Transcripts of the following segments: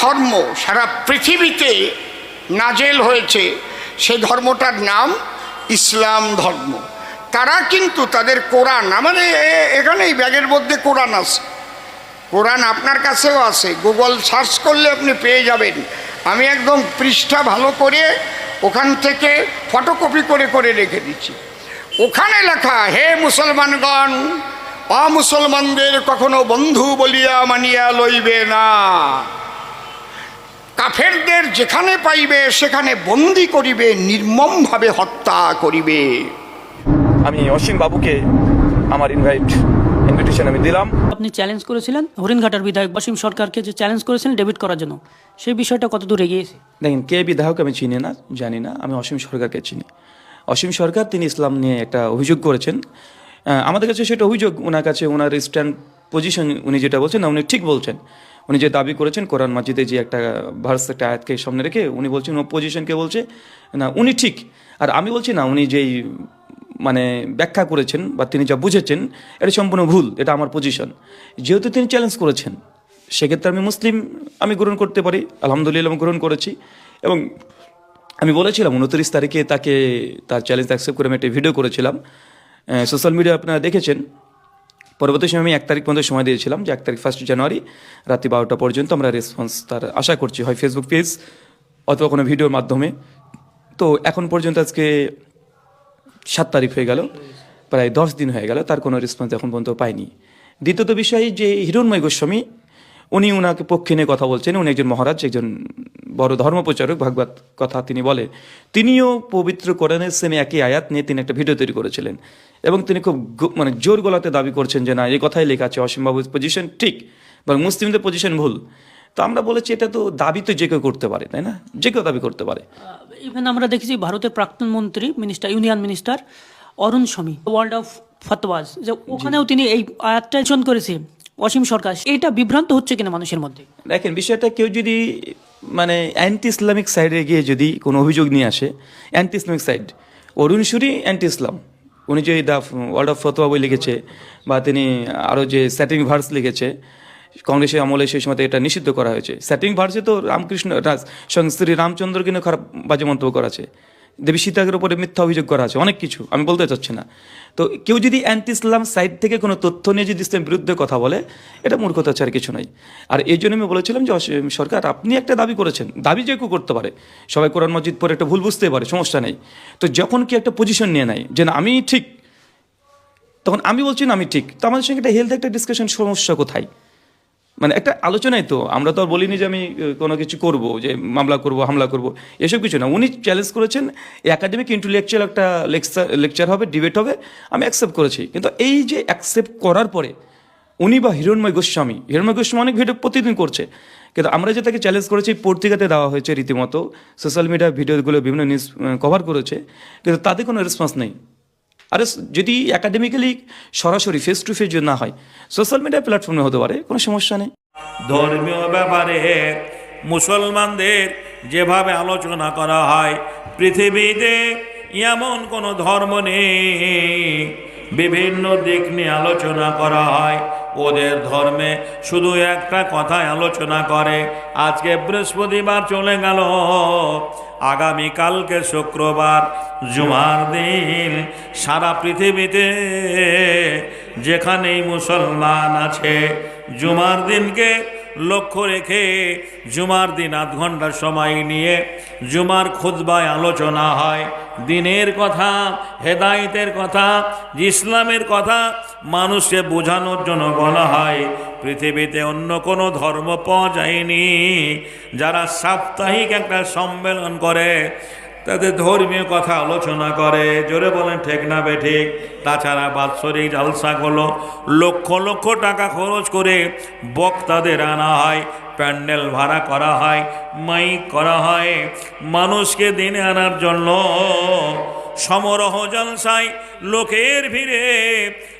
ধর্ম সারা পৃথিবীতে নাজেল হয়েছে, সে ধর্মটার নাম ইসলাম ধর্ম। তারা কিন্তু তাদের কোরআন, আমাদের এখানে এই ব্যাগের মধ্যে কোরআন আছে। কোরআন আপনার কাছেও আছে, গুগল সার্চ করলে আপনি পেয়ে যাবেন। আমি একদম পৃষ্ঠা ভালো করে ওখান থেকে ফটোকপি করে করে রেখে দিচ্ছি। ওখানে লেখা, হে মুসলমানগণ, অমুসলমানদের কখনো বন্ধু বলিয়া মানিয়া লইবে না। কাফেরদের যেখানে পাইবে সেখানে বন্দি করিবে নির্মমভাবে হত্যা করিবে। আমি অসীম বাবুকে আমার ইনভাইট ইনভিটেশন আমি দিলাম। আপনি চ্যালেঞ্জ করেছিলেন হরিণঘাটার বিধায়ক অসীম সরকারকে যে চ্যালেঞ্জ করেছিলেন ডেবিট করার জন্য। সেই বিষয়টা কত দূর এগিয়েছে দেখেন কে বিধায়ক আমি চিনি না জানি না আমি অসীম সরকারকে চিনি। অসীম সরকার তিনি ইসলাম নিয়ে একটা অভিযোগ করেছেন। আমাদের কাছে সেটা অভিযোগ ওনার কাছে ওনার স্ট্যান্ড পজিশন উনি যেটা বলছেন না উনি ঠিক বলছেন। উনি যে দাবি করেছেন, কোরআন মাজিদে যে একটা ভার্স একটা আয়াতকে সামনে রেখে উনি বলছেন ও পজিশনকে বলছে, না, উনি ঠিক। আর আমি বলছি, না, উনি যেই মানে ব্যাখ্যা করেছেন বা তিনি যা বুঝেছেন, এটা সম্পূর্ণ ভুল, এটা আমার পজিশন যেহেতু তিনি চ্যালেঞ্জ করেছেন, সেক্ষেত্রে আমি মুসলিম, আমি গ্রহণ করতে পারি, আলহামদুলিল্লাহ আমি গ্রহণ করেছি। এবং আমি বলেছিলাম, উনত্রিশ তারিখে তাকে, তার চ্যালেঞ্জ অ্যাকসেপ্ট করে আমি একটা ভিডিও করেছিলাম। সোশ্যাল মিডিয়া আপনারা দেখেছেন পরবর্তী সময় আমি এক তারিখ পর্যন্ত সময় দিয়েছিলাম যে এক তারিখ ফার্স্ট জানুয়ারি রাত্রি বারোটা পর্যন্ত আমরা রেসপন্স তার আশা করছি হয় ফেসবুক পেজ অথবা কোনো ভিডিওর মাধ্যমে। তো এখন পর্যন্ত আজকে সাত তারিখ হয়ে গেল, প্রায় দশ দিন হয়ে গেল, তার কোনো রেসপন্স এখন পর্যন্ত পাইনি। দ্বিতীয়ত বিষয় যে হিরণময় গোস্বামী উনি ওনাকে পক্ষে নিয়ে কথা বলছেন। উনি একজন মহারাজ একজন বড় ধর্মপ্রচারক ভাগবত কথা তিনি বলে। তিনিও পবিত্র কোরআনের সেমে একই আয়াত নিয়ে তিনি একটা ভিডিও তৈরি করেছিলেন। এবং তিনি খুব মানে জোর গলাতে দাবি করছেন যে না এই কথাই লেখা আছে অসীমবাবুর পজিশন ঠিক এবং মুসলিমদের পজিশন ভুল। তো আমরা বলেছি এটা তো দাবি তো যে কেউ করতে পারে তাই না? যে কেউ দাবি করতে পারে। ইভেন আমরা দেখেছি ভারতের প্রাক্তন মন্ত্রী মিনিস্টার ইউনিয়ন মিনিস্টার অরুণ স্বামী ওয়ার্ল্ড অফ ফতওয়াজ যে ওখানেও তিনি এই আয়াতটা করেছে অসীম সরকার এইটা বিভ্রান্ত হচ্ছে কিনা মানুষের মধ্যে? দেখেন, বিষয়টা কেউ যদি মানে অ্যান্টি ইসলামিক সাইডে গিয়ে যদি কোনো অভিযোগ নিয়ে আসে anti Islamic side Arun Shourie anti Islam উনি যে দ্য ওয়ার্ল্ড অফ ফতোয়া বই লিখেছে, বা তিনি আরও যে স্যাটিং ভার্স লিখেছে কংগ্রেসের আমলে সেই সময় এটা নিষিদ্ধ করা হয়েছে। সেটিং ভার্সে তো রামকৃষ্ণ শ্রী রামচন্দ্রকে নিয়ে খারাপ বাজে মন্তব্য করা আছে দেবী সীতাকের উপরে মিথ্যা অভিযোগ করা আছে, অনেক কিছু, আমি বলতে চাচ্ছি না। তো কেউ যদি অ্যান্টি ইসলাম সাইড থেকে কোনো তথ্য নিয়ে যদি ইসলামের বিরুদ্ধে কথা বলে, এটা মূর্খতা ছাড়া কিছু নয়। আর এই জন্য আমি বলেছিলাম যে সরকার, আপনি একটা দাবি করেছেন, দাবি যে কেউ করতে পারে, সবাই কোরআন মসজিদ পরে একটা ভুল বুঝতে পারে, সমস্যা নেই। তো যখন কি একটা পজিশন নিয়ে নেয়, যে না, আমি ঠিক, তখন আমি বলছি না, আমি ঠিক, তো আমাদের সঙ্গে একটা হেলথ একটা ডিসকাশন সমস্যা কোথায়? মানে একটা আলোচনায় তো, আমরা তো আর বলিনি যে আমি কোনো কিছু করব, যে মামলা করব, হামলা করব, এসব কিছু না। উনি চ্যালেঞ্জ করেছেন একাডেমিক ইন্টেলেকচুয়াল একটা লেকচার লেকচার হবে ডিবেট হবে, আমি অ্যাকসেপ্ট করেছি। কিন্তু এই যে অ্যাকসেপ্ট করার পরে, উনি বা হিরণময় গোস্বামী হিরণময় গোস্বামী অনেক ভিডিও প্রতিদিন করছে, কিন্তু আমরা যে তাকে চ্যালেঞ্জ করেছি পত্রিকাতে দেওয়া হয়েছে রীতিমতো সোশ্যাল মিডিয়া ভিডিওগুলো বিভিন্ন নিউজ কভার করেছে, কিন্তু তাদের কোনো রেসপন্স নেই। আরে যদি একাডেমিক্যালি সরাসরি ফেস টু ফেস যদি না হয় সোশ্যাল মিডিয়া প্ল্যাটফর্মে হতে পারে, কোনো সমস্যা নেই। ধর্মীয় ব্যাপারে মুসলমানদের যেভাবে আলোচনা করা হয়, পৃথিবীতে এমন কোনো ধর্ম নেই। বিভিন্ন দিক নিয়ে আলোচনা করা হয়। ওদের ধর্মে শুধু একটা কথাই আলোচনা করে। আজকে বৃহস্পতিবার চলে গেল। আগামীকালকে শুক্রবার, জুমার দিন। সারা পৃথিবীতে যেখানেই মুসলমান আছে, জুমার দিনকে লক্ষ্য রেখে জুমার দিন আধ ঘণ্টা সময় নিয়ে জুমার খুতবায় আলোচনা হয়। দিনের কথা, হেদায়তের কথা, ইসলামের কথা মানুষকে বোঝানোর জন্য বলা হয়, পৃথিবীতে অন্য কোনো ধর্ম পাওয়া যায়নি। যারা সাপ্তাহিক একটা সম্মেলন করে তাদের ধর্মীয় কথা আলোচনা করে। জোরে বলেন, ঠিক না বে ঠিক? তাছাড়া বাৎসরিক জালসা জালসাগুলো লক্ষ লক্ষ টাকা খরচ করে বক্তাদের আনা হয়, প্যান্ডেল ভাড়া করা হয়, মাইক করা হয়। মানুষকে দিনে আনার জন্য সমরহ জলসায় লোকের ভিড়ে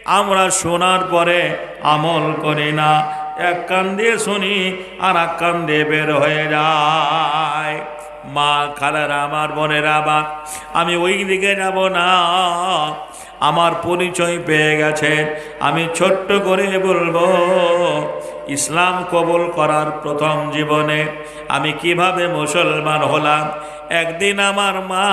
আমরা শোনার পরে আমল করি না। এক কান দিয়ে শুনি আর এক কান দিয়ে বের হয়ে যায়। মা খালারা, আমার বোনেরা আবার আমি ওই দিকে যাব না। আমার পরিচয় পেয়ে গেছে। আমি ছোট্ট করে বলব, ইসলাম কবুল করার প্রথম জীবনে আমি কীভাবে মুসলমান হলাম? একদিন আমার মা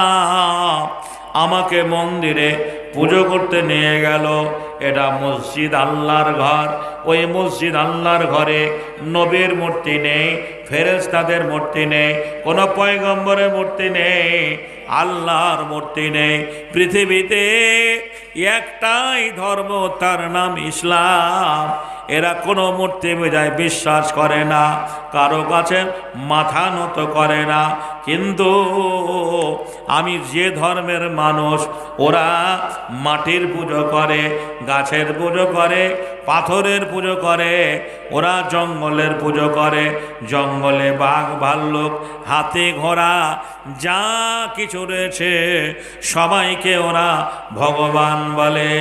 আমাকে মন্দিরে পুজো করতে নিয়ে গেল। এটা মসজিদ আল্লাহর ঘর। ওই মসজিদ আল্লাহর ঘরে নবীর মূর্তি নেই। ফেরেস্তাদের মূর্তি নেই, কোন পয়গম্বরের মূর্তি নেই, আল্লাহর মূর্তি নেই। পৃথিবীতে একটাই ধর্ম, তার নাম ইসলাম। এরা কোনো মূর্তি পূজায় বিশ্বাস করে না, কারও কাছে মাথা নত করে না। কিন্তু আমি যে ধর্মের মানুষ, ওরা মাটির পুজো করে, গাছের পুজো করে, পাথরের পুজো করে, ওরা জঙ্গলের পুজো করে। জঙ্গলে বাঘ, ভাল্লুক, হাতে, ঘোড়া, যা কিছু রয়েছে, সবাইকে ওরা ভগবান বলে।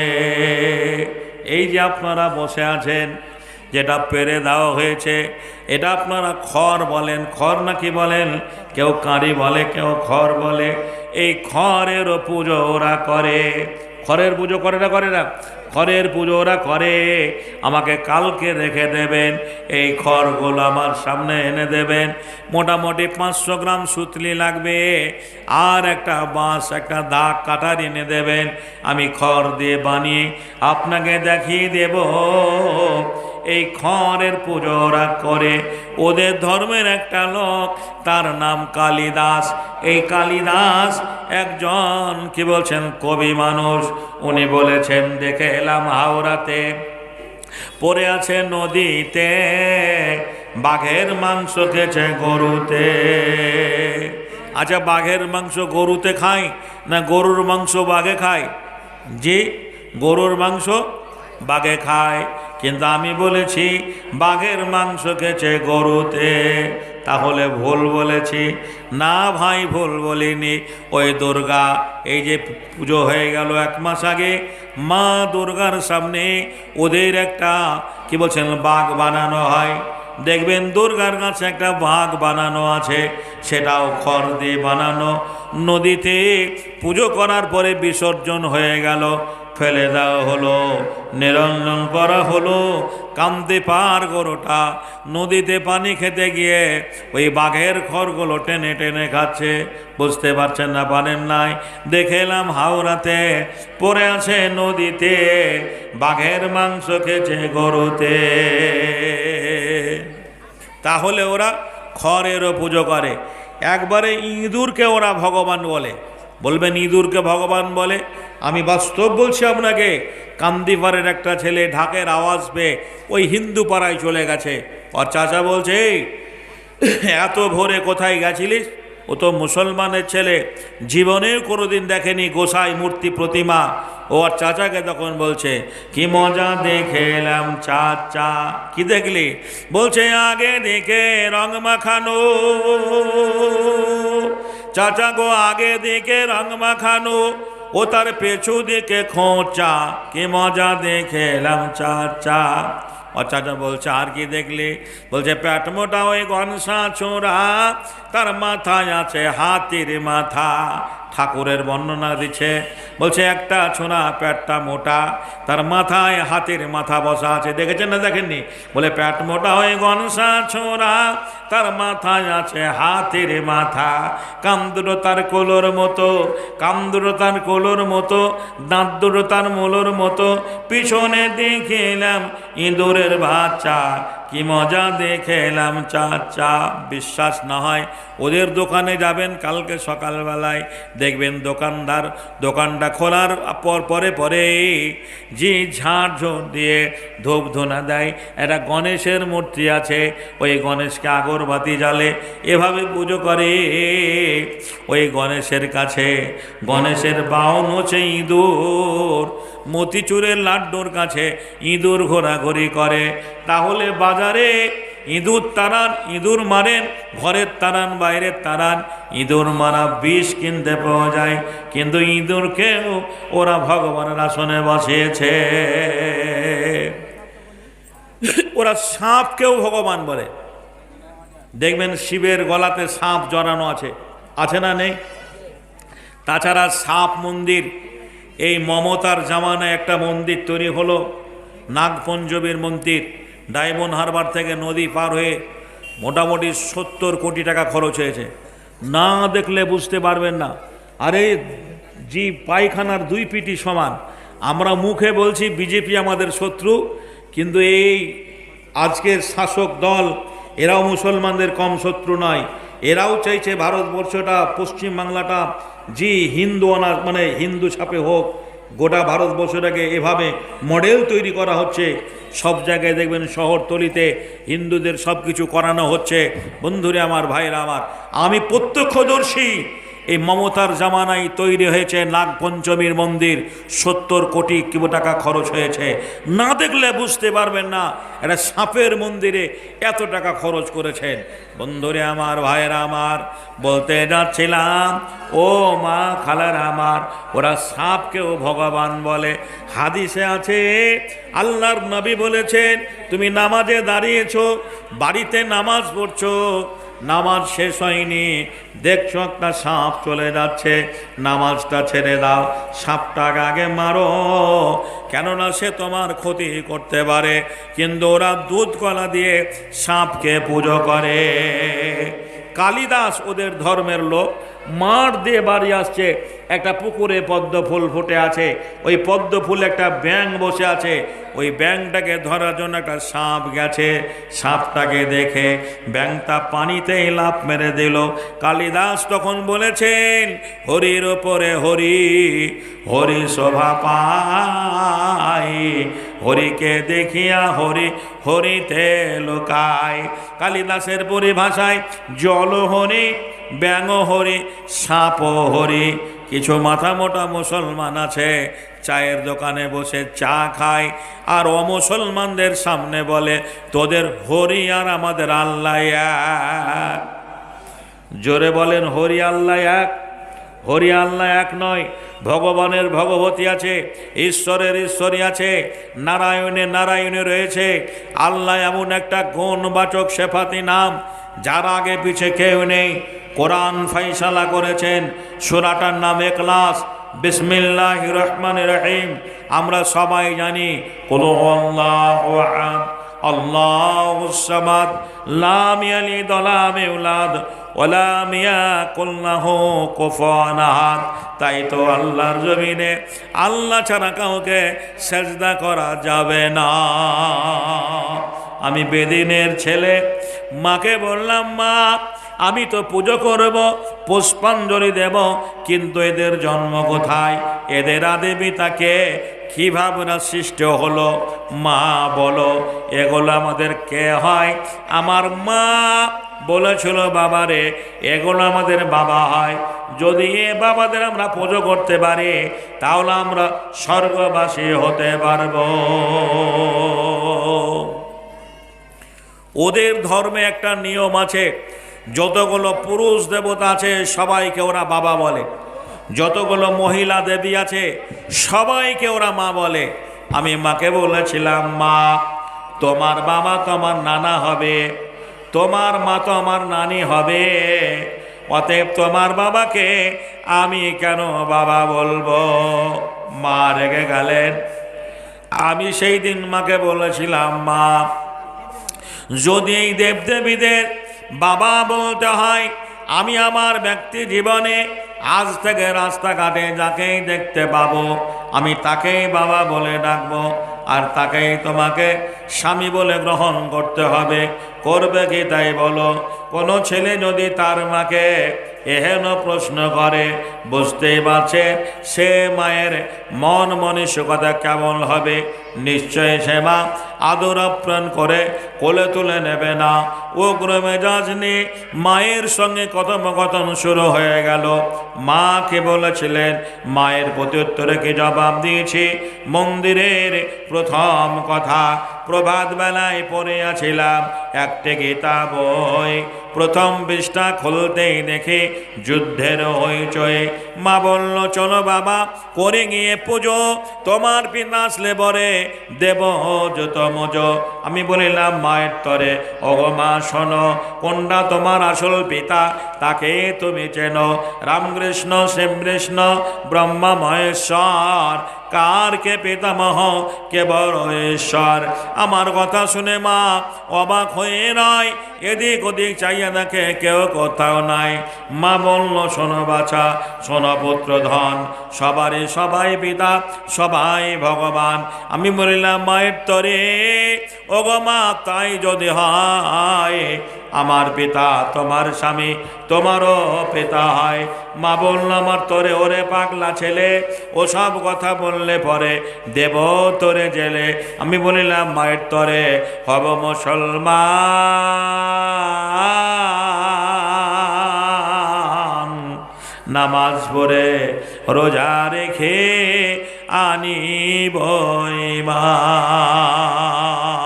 এই যে আপনারা বসে আছেন, যেটা পেরে দেওয়া হয়েছে, এটা আপনারা খড় বলেন, খড় নাকি বলেন? কেউ কাঁড়ি বলে, কেউ খড় বলে। এই খড়েরও পুজো ওরা করে। খড়ের পুজো করে না করে না? খড়ের পুজো ওরা করে। আমাকে কালকে রেখে দেবেন। এই খড়গুলো আমার সামনে এনে দেবেন। মোটামুটি পাঁচশো গ্রাম সুতলি লাগবে। আর একটা বাঁশ, একটা দাগ কাটার এনে দেবেন। আমি খড় দিয়ে বানিয়ে আপনাকে দেখিয়ে দেব। এই খড়ের পুজো করে। ওদের ধর্মের একটা লোক, তার নাম কালিদাস। এই কালিদাস একজন, কি বলছেন, কবি মানুষ। উনি বলেছেন, দেখে এলাম হাওড়াতে, পড়ে আছে নদীতে, বাঘের মাংস খেছে গরুতে। আচ্ছা বাঘের মাংস গরুতে খায় না গরুর মাংস বাঘে খায়? জি, গরুর মাংস বাঘে খায়। কিন্তু আমি বলেছি, বাঘের মাংস খেছে গরুতে। তাহলে ভুল বলেছি। না ভাই, ভুল বলিনি। ওই দুর্গা, এই যে পুজো হয়ে গেল এক মাস আগে, মা দুর্গার সামনে ওদের একটা, কি বলছেন, বাঘ বানানো হয়। দেখবেন দুর্গার কাছে একটা বাঘ বানানো আছে, সেটাও খড় দিয়ে বানানো। নদীতে পুজো করার পরে বিসর্জন হয়ে গেল। ফেলে দেওয়া হলো, নিরঞ্জন করা হলো কামতে পার গরুটা, নদীতে পানি খেতে গিয়ে ওই বাঘের খড়গুলো টেনে টেনে খাচ্ছে। বুঝতে পারছেন না, পারেন নাই? দেখে এলাম হাওড়াতে পড়ে আছে নদীতে, বাঘের মাংস খেছে গরুতে। তাহলে ওরা খড়েরও পুজো করে। একবারে ইঁদুরকে ওরা ভগবান বলে। বলবেন ইঁদুরকে ভগবান বলে। আমি বাস্তব বলছি আপনাকে কান্দিপাড়ের একটা ছেলে ঢাকের আওয়াজ পেয়ে ওই হিন্দু পাড়ায় চলে গেছে। ওর চাচা বলছে "এই, এত ভোরে কোথায় গেছিলিস? ও তো মুসলমানের ছেলে জীবনেও কোনোদিন দেখেনি গোসাই মূর্তি প্রতিমা। ও আর চাচাকে তখন বলছে, কি মজা দেখে এলাম চাচা। কি দেখলি? বলছে, আগে দেখে রং মাখানো। চাচা গো, আগে দেখে রং মাখানো। ও তার পেছু দিকে খোঁচা, কি মজা দেখে এলাম চাচা। চাচা বলছে আর কি দেখলি বলছে পেট মোটা ওই গনসা ছোড়া তার মাথায় আছে হাতির মাথা ঠাকুরের বর্ণনা দিচ্ছে। বলছে, একটা ছোনা প্যাটটা মোটা, তার মাথায় হাতির মাথা বসা আছে। দেখেছেন না দেখেননি? বলে, প্যাট মোটা হয়ে গনসা ছোড়া তার মাথায় আছে হাতির মাথা। কামদুরো তার কোলোর মতো, কামদুরো তার কোলোর মতো, দাঁতদুরো তার মোলোর মতো। পিছনে দেখে এলাম ইঁদুরের বাচ্চা কি মজা দেখে এলাম চাচা। বিশ্বাস না হয় ওদের দোকানে যাবেন কালকে সকালবেলায়। দেখবেন দোকানদার দোকানটা খোলার পর পরে পরে যে ঝাড় ঝোড় দিয়ে ধূপ ধুনা দেয়। একটা গণেশের মূর্তি আছে, ওই গণেশকে আগরবাতি জ্বালে এভাবে পুজো করে। ওই গণেশের কাছে, গণেশের বাউন হচ্ছে ইঁদুর। মতিচুরের লাড্ডুর কাছে ইঁদুর ঘোরাঘুরি করে। তাহলে বাজারে ইঁদুর তাড়ান ইঁদুর মারেন, ঘরের তাড়ান বাইরের তাড়ান ইঁদুর মারা বিষ কিনতে পাওয়া যায়। কিন্তু ইঁদুরকেও ওরা ভগবানের আসনে বসিয়েছে। ওরা সাপকেও ভগবান বলে। দেখবেন শিবের গলাতে সাপ জড়ানো আছে। আছে না নেই? তাছাড়া সাপ মন্দির এই মমতার জামানায় একটা মন্দির তৈরি হলো নাগপঞ্চমীর মন্দির, ডায়মন্ড হারবার থেকে নদী পার হয়ে মোটামুটি সত্তর কোটি টাকা খরচ হয়েছে। না দেখলে বুঝতে পারবেন না। আরে, জি, পায়খানার দুই পিটি সমান। আমরা মুখে বলছি, বিজেপি আমাদের শত্রু, কিন্তু এই আজকের শাসক দল, এরাও মুসলমানদের কম শত্রু নয়। এরাও চাইছে ভারতবর্ষটা পশ্চিমবাংলাটা যে হিন্দু অনার মানে হিন্দু ছাপে হোক, গোটা ভারতবর্ষটাকে এভাবে মডেল তৈরি করা হচ্ছে। সব জায়গায় দেখবেন শহরতলিতে হিন্দুদের সব কিছু করানো হচ্ছে। বন্ধুরে আমার, ভাইরা আমার, আমি প্রত্যক্ষদর্শী। এই মমতার জামানায় তৈরি হয়েছে নাগপঞ্চমীর মন্দির। সত্তর কোটি কি টাকা খরচ হয়েছে। না দেখলে বুঝতে পারবেন না এটা সাপের মন্দিরে এত টাকা খরচ করেছেন। বন্ধুরে আমার, ভাইয়েরা আমার, বলতে যাচ্ছিলাম, ও মা খালার আমার, ওরা সাপকেও ভগবান বলে। হাদিসে আছে, আল্লাহর নবী বলেছেন, তুমি নামাজে দাঁড়িয়েছো, বাড়িতে নামাজ পড়ছো নামাজ শেষ হয়নি। দেখছ একটা সাপ চলে যাচ্ছে। নামাজটা ছেড়ে দাও। সাপটাকে আগে মারো। কেননা সে তোমার ক্ষতি করতে পারে। কিন্তু ওরা দুধ কলা দিয়ে সাপকে পুজো করে। কালিদাস ওদের ধর্মের লোক। মাঠ দিয়ে বাড়ি আসছে। একটা পুকুরে পদ্ম ফুল ফুটে আছে। ওই পদ্ম ফুল একটা ব্যাং বসে আছে। ওই ব্যাংটাকে ধরার জন্য একটা সাপ গেছে। সাপটাকে দেখে ব্যাংটা পানিতেই লাফ মেরে দিল। কালিদাস তখন বলেছেন, হরির ওপরে হরি হরি শোভা পাই হরিকে দেখিয়া হরি, হরিতে লোকায়। কালিদাসের পরিভাষায় জল হরি ব্যাঙ হরি, সাপ হরি। কিছু মাথা মোটা মুসলমান আছে, চায়ের দোকানে বসে চা খায়। আর অমুসলমানদের সামনে বলে, তোদের হরি আর আমাদের আল্লাহ এক। জোরে বলেন, হরি আল্লাহ এক। হরি আল্লাহ এক নয়, ভগবানের ভগবতী আছে, ঈশ্বরের ঈশ্বরী আছে, নারায়ণে নারায়ণে রয়েছে। আল্লাহ এমন একটা গুণবাচক শেফাতি নাম, যার আগে পিছে কেউ নেই। কোরআন ফাইসালা করেছেন। সুরাটার নাম এখলাস। বিসমিল্লাহ রহমান রহিম। আমরা সবাই জানি কোনো আল্লাহ আহাদ, আল্লাহ সামাদ, লাম ইয়ালিদ ওয়ালাম ইউলাদ ওয়ালাম ইয়াকুল লাহু কুফুয়ান তাই তো আল্লাহর জমিনে আল্লাহ ছাড়া কাউকে সেজদা করা যাবে না। আমি বেদিনের ছেলে, মাকে বললাম, মা আমি তো পুজো করব, পুষ্পাঞ্জলি দেব, কিন্তু এদের জন্ম কোথায়? এদের আদেবী তাকে কীভাবে না সৃষ্টি হলো? মা, বলো, এগুলো আমাদের কে হয়? আমার মা বলেছিল, বাবারে, এগুলো আমাদের বাবা হয়। যদি এ বাবাদের আমরা পুজো করতে পারি, তাহলে আমরা স্বর্গবাসী হতে পারব। ওদের ধর্মে একটা নিয়ম আছে যতগুলো পুরুষ দেবতা আছে, সবাইকে ওরা বাবা বলে। যতগুলো মহিলা দেবী আছে, সবাইকে ওরা মা বলে। আমি মাকে বলেছিলাম, মা, তোমার বাবা তো আমার নানা হবে, তোমার মা তো আমার নানি হবে, অতএব তোমার বাবাকে আমি কেন বাবা বলব? মা রেগে গেলেন। আমি সেই দিন মাকে বলেছিলাম, মা, যদি এই দেবদেবীদের বাবা বলতে হয়, আমি আমার ব্যক্তি জীবনে আজ থেকে রাস্তাঘাটে যাকেই দেখতে পাবো, আমি তাকেই বাবা বলে ডাকবো, আর তাকেই তোমাকে স্বামী বলে গ্রহণ করতে হবে। করবে কি তাই বলো? কোনো ছেলে যদি তার মাকে এহেন প্রশ্ন করে, বুঝতেই পারছে, সে মায়ের মন মানসিকতা কেমন হবে? নিশ্চয় সে মা আদর আপ্রাণ করে কোলে তুলে নেবে না। উগ্র মেজাজ নিয়ে মায়ের সঙ্গে কথোপকথন শুরু হয়ে গেল। মা কে বলেছিলেন, মায়ের প্রত্যুত্তরে কি জবাব দিয়েছি? মন্দিরের প্রথম কথা প্রভাত বেলায় আছিলাম। একটি গীতা বই প্রথম পৃষ্ঠা খুলতেই দেখে যুদ্ধের হইচয়ে মা বলল, চলো বাবা, করে গিয়ে পুজো। তোমার পিতা আসলে বরে, দেব যত মজ। আমি বলিলাম, মায়ের তরে, ওগো মা, শোনো, কোনটা তোমার আসল পিতা? তাকে তুমি চেনো। রামকৃষ্ণ, শ্রীকৃষ্ণ, ব্রহ্মা, মহেশ্বর কার কে পিতামহ কে বড় ঈশ্বর? আমার কথা শুনে মা অবাক হয়ে নয় এদিক ওদিক চাইয়া দেখে কেউ কোথাও নাই। মা বলল, শোনো বাছা, শোনো পুত্র ধন। সবারই সবাই পিতা, সবাই ভগবান। আমি বলিলাম মায়ের তরে। ও গো মা, তাই যদি হয় আমার পিতা, তোমার স্বামী, তোমারও পিতা হয়। মা বলল, আমার তোরে ওরে পাগলা ছেলে ও সব কথা বললে পরে দেব তোরে জেলে। আমি বলিলাম, মায়ের তরে হব মুসলমান। নামাজ পড়ে রোজা রেখে আনিব ইমান।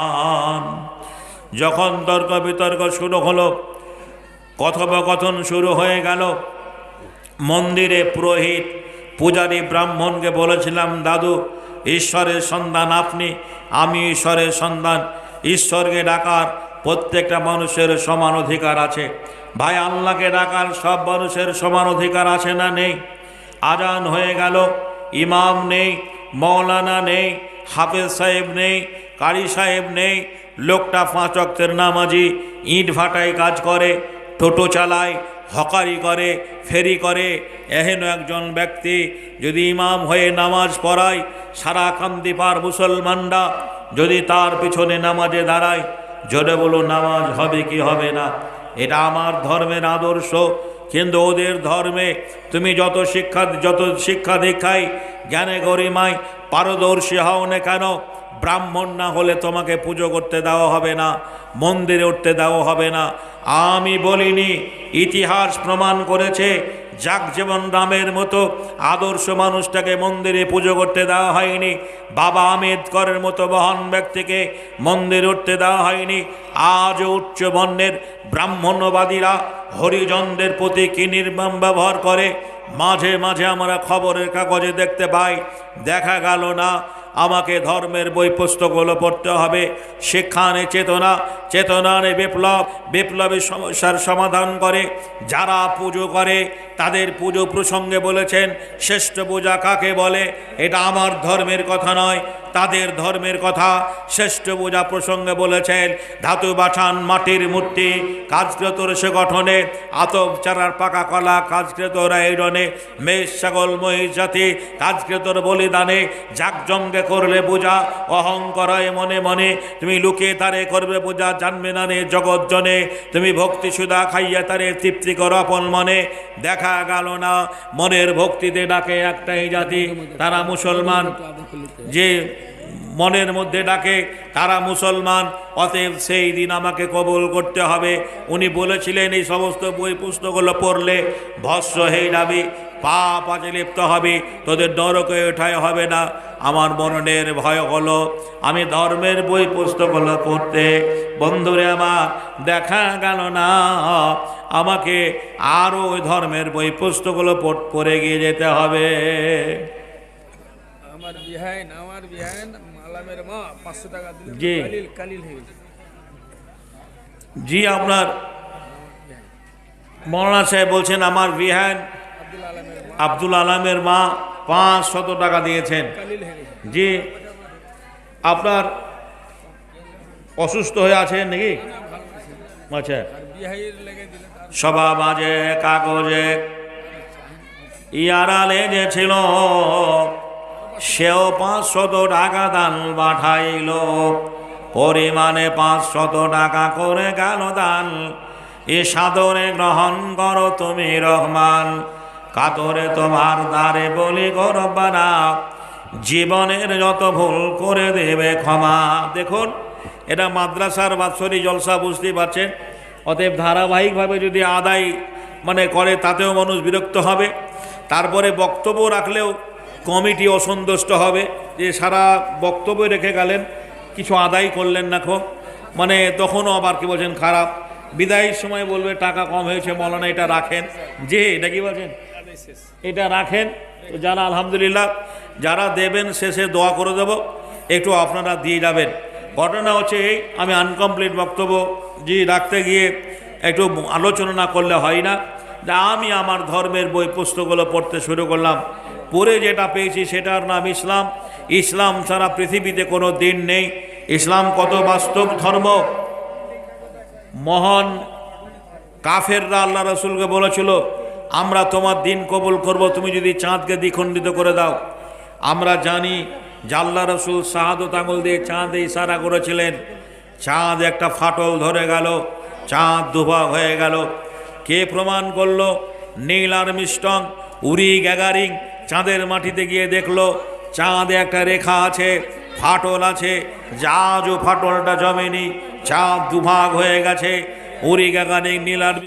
যখন তর্ক বিতর্ক শুরু হলো, কথোপকথন শুরু হয়ে গেল। মন্দিরে পুরোহিত, পূজারী ব্রাহ্মণকে বলেছিলাম, দাদু, ঈশ্বরের সন্ধান আপনি, আমি ঈশ্বরের সন্ধান। ঈশ্বরকে ডাকার প্রত্যেকটা মানুষের সমান অধিকার আছে। ভাই, আল্লাহকে ডাকার সব মানুষের সমান অধিকার আছে না নেই? আজান হয়ে গেল, ইমাম নেই, মৌলানা নেই, হাফেজ সাহেব নেই, কারি সাহেব নেই লোকটা পাঁচ অক্তের নামাজি ইট ভাটায় কাজ করে, টোটো চালায়, হকারি করে, ফেরি করে। এহেন একজন ব্যক্তি যদি ইমাম হয়ে নামাজ পড়ায়, সারা কান্দিপার মুসলমানরা যদি তার পিছনে নামাজে দাঁড়ায়, জোরে বলো নামাজ হবে কি হবে না? এটা আমার ধর্মের আদর্শ, কিন্তু ওদের ধর্মে তুমি যত শিক্ষা যত শিক্ষা দীক্ষায় জ্ঞানে গরিমায়, পারদর্শী হও না কেন? ব্রাহ্মণ না হলে তোমাকে পুজো করতে দেওয়া হবে না, মন্দিরে উঠতে দেওয়া হবে না। আমি বলিনি, ইতিহাস প্রমাণ করেছে যেমন রামের মতো আদর্শ মানুষটাকে মন্দিরে পুজো করতে দেওয়া হয়নি, বাবা আম্বেদকরের মতো মহান ব্যক্তিকে মন্দিরে উঠতে দেওয়া হয়নি। আজও উচ্চ বর্ণের ব্রাহ্মণ্যবাদীরা হরিজনদের প্রতি কি নির্মম ব্যবহার করে, মাঝে মাঝে আমরা খবরের কাগজে দেখতে পাই, দেখা গেল না আমাকে ধর্মের বই পুস্তকগুলো পড়তে হবে। শিক্ষা নে চেতনা চেতনা নে বিপ্লব, বিপ্লবী সমস্যার সমাধান করে। যারা পুজো করে, তাদের পুজো প্রসঙ্গে বলেছেন, শ্রেষ্ঠ পূজা কাকে বলে? এটা আমার ধর্মের কথা নয়। তাদের ধর্মের কথা শ্রেষ্ঠ পূজা প্রসঙ্গে বলেছেন। ধাতু বাছান মাটির মূর্তি কাজকৃত সে গঠনে আতব চারার পাকা কলা কাজকৃত রায়রণে মেষ, ছাগল, মহিষ জাতি, কাজকৃতর বলিদানে জাকজঙ্গে করলে পূজা অহংকরায় মনে মনে। তুমি লুকিয়ে তারে করবে পূজা, জানবে না রে জগৎ জনে। তুমি ভক্তি সুদা খাইয়া তারে তৃপ্তি কর আপন মনে। দেখা গেল না, মনের ভক্তিতে ডাকে একটাই জাতি, তারা মুসলমান। যে মনের মধ্যে ডাকে তারা মুসলমান? অতএব সেই দিন আমাকে কবুল করতে হবে। উনি বলেছিলেন, এই সমস্ত বই পুস্তকগুলো পড়লে ভস্য হয়ে যাবে, পাপ আছে লিপ্ত হবে, তোদের নরকে ওঠায় হবে না। আমার মননের ভয় হলো, আমি ধর্মের বই পুস্তকগুলো পড়তে, বন্ধুরে আমার, দেখা গেল না, আমাকে আরও ওই ধর্মের বই পুস্তকগুলো পড়ে গিয়ে যেতে হবে। আমার বিহাইন আমার বিহাইন জি। আপনার মৌলানা সাহেব বলছেন আমার বিহান আব্দুল আলমের মা পাঁচ শত টাকা দিয়েছেন। জি আপনার অসুস্থ হয়ে আছেন নাকি? আচ্ছা। সভা মাঝে কাগজে ইয়ারালে যে ছিল সেও পাঁচশত টাকা দান পাঠাইল। পরিমাণে পাঁচশত টাকা করে গেল দান। এ সাদরে গ্রহণ করো তুমি রহমান। কাতরে তোমার দ্বারে বলি গরবানা জীবনের যত ভুল করে দেবে ক্ষমা। দেখুন, এটা মাদ্রাসার বাৎসরিক জলসা বুঝতে পারছেন। অতএব ধারাবাহিকভাবে যদি আদায় মানে করে, তাতেও মানুষ বিরক্ত হবে। তারপরে বক্তব্য রাখলেও কমিটি অসন্তুষ্ট হবে যে সারা বক্তব্য রেখে গেলেন, কিছু আদায় করলেন না খো। মানে তখনও আবার কি বলছেন, খারাপ। বিদায়ের সময় বলবে, টাকা কম হয়েছে, মলানা এটা রাখেন। যে, এটা কি বলছেন? এটা রাখেন। তো যারা আলহামদুলিল্লাহ, যারা দেবেন শেষে দোয়া করে দেব, একটু আপনারা দিয়ে যাবেন। ঘটনা হচ্ছে এই, আমি আনকমপ্লিট বক্তব্য যে রাখতে গিয়ে একটু আলোচনা না করলে হয় না। যে আমি আমার ধর্মের বই পুস্তকগুলো পড়তে শুরু করলাম। পরে যেটা পেয়েছি সেটার নাম ইসলাম। ইসলাম ছাড়া পৃথিবীতে কোনো দিন নেই। ইসলাম কত বাস্তব ধর্ম? মহান কাফেররা আল্লাহ রসুলকে বলেছিল, আমরা তোমার দিন কবুল করব, তুমি যদি চাঁদকে দ্বিখণ্ডিত করে দাও। আমরা জানি আল্লাহ রসুল শাহাদত আঙুল দিয়ে চাঁদে ইশারা করেছিলেন। চাঁদ একটা ফাটল ধরে গেল, চাঁদ দুভাগ হয়ে গেল। কে প্রমাণ করল? নীল আর উরি গ্যাগারিং চাঁদের মাটিতে গিয়ে দেখল, চাঁদে একটা রেখা আছে, ফাটল আছে জাহাজও ফাটলটা জমেনি, চাঁদ দুভাগ হয়ে গেছে উড়ি গাগানিক নীল আর